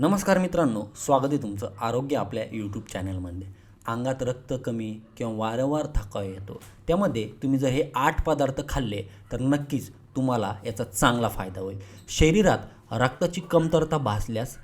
नमस्कार मित्रांनो स्वागत आहे तुमचं आरोग्य आपल्या यूट्यूब चॅनलमध्ये अंगात रक्त कमी किंवा वारंवार थकाव येतो. त्यामध्ये तुम्ही जर हे आठ पदार्थ खाल्ले तर नक्कीच तुम्हाला याचा चांगला फायदा होईल. शरीरात रक्ताची कमतरता भासल्यास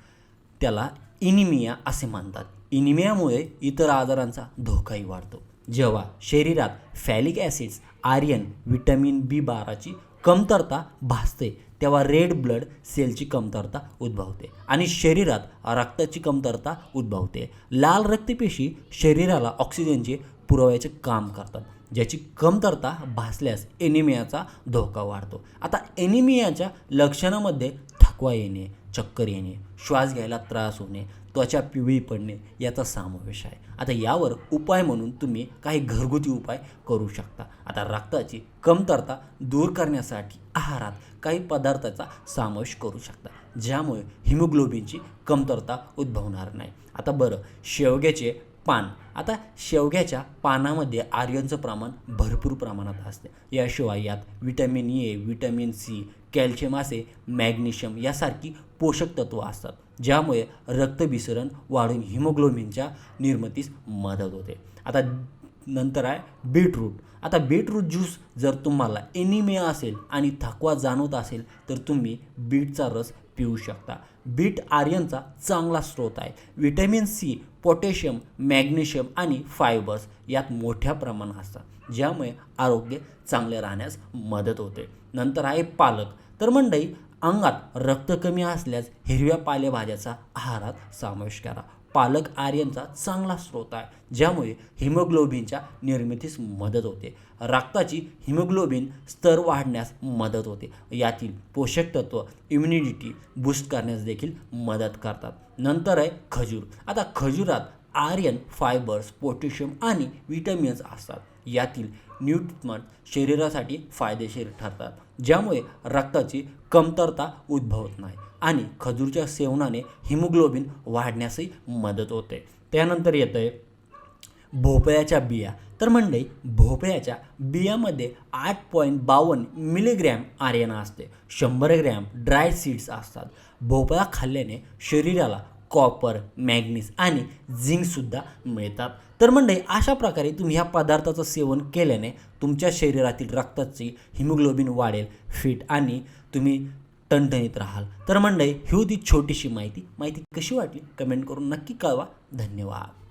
त्याला इनिमिया असे म्हणतात. इनिमियामुळे इतर आजारांचा धोकाही वाढतो. जेव्हा शरीरात folic acids iron vitamin B बाराची कमतरता भासते तेव्हा रेड ब्लड सेलची कमतरता उद्भवते आणि शरीरात रक्ताची कमतरता उद्भवते. लाल रक्तपेशी शरीराला ऑक्सिजनचे पुरवायचे काम करतात ज्याची कमतरता भासल्यास एनिमियाचा धोका वाढतो. आता एनिमियाच्या लक्षणामध्ये थकवा येणे चक्कर येणे श्वास घ्यायला त्रास होणे त्वचा पिवळी पडणे याचा समावेश आहे. आता यावर उपाय म्हणून तुम्ही काही घरगुती उपाय करू शकता. आता रक्ताची कमतरता दूर करण्यासाठी आहारात काही पदार्थाचा समावेश करू शकता ज्यामुळे हिमोग्लोबिनची कमतरता उद्भवणार नाही. आता बरं शेवग्याचे पान. आता शेवग्याच्या पानामध्ये आर्यनचं प्रमाण भरपूर प्रमाणात असते. याशिवाय यात vitamin A vitamin C calcium असे मॅग्नेशियम यासारखी पोषक तत्व असतात. ज्यामुळे रक्तभिसरण वाढून हिमोग्लोबिनच्या निर्मितीस मदत होते. आता नंतर आहे बीटरूट. आता बीटरूट ज्यूस जर तुम्हाला एनिमिया असेल आणि थकवा जाणवत असेल तर तुम्ही बीटचा रस पिऊ शकता. बीट आर्यनचा चांगला स्रोत आहे. विटॅमिन सी पोटॅशियम मॅग्नेशियम आणि फायबर्स यात मोठ्या प्रमाणात असतात ज्यामुळे आरोग्य चांगले राहण्यास मदत होते. नंतर आहे पालक. तर मंडई अंगात रक्त कमी असल्यास हिरव्या पालेभाज्याचा आहारात समावेश करा. पालक आर्यनचा चांगला स्रोत आहे ज्यामुळे हिमोग्लोबिनच्या निर्मितीस मदत होते. रक्ताची हिमोग्लोबिन स्तर वाढण्यास मदत होते. यातील पोषक तत्व इम्युनिटी बूस्ट करण्यास देखील मदत करतात. नंतर आहे खजूर. आता खजुरात आर्यन फायबर्स पोटॅशियम आणि विटॅमिन्स असतात. यातील न्यूट्रिटमेंट शरीरासाठी फायदेशीर ठरतात. ज्यामुळे रक्ताची कमतरता उद्भवत नाही आणि खजूरच्या सेवनाने हिमोग्लोबिन वाढण्यासही मदत होते. त्यानंतर येतं आहे भोपळ्याच्या बिया. तर म्हणजे भोपळ्याच्या बियामध्ये आठ पॉईंट बावन्न मिलीग्रॅम आर्यना असते. शंभर ग्रॅम ड्राय सीड्स असतात. भोपळा खाल्ल्याने शरीराला कॉपर मॅग्नीज आणि झिंकसुद्धा मिळतात. तर मंडळी अशा प्रकारे तुम्ही ह्या पदार्थाचं सेवन केल्याने तुमच्या शरीरातील रक्ताची हिमोग्लोबिन वाढेल फिट आणि तुम्ही टणटणीत राहाल. तर मंडळी ही होती छोटीशी माहिती. माहिती कशी वाटली? कमेंट करून नक्की कळवा. धन्यवाद.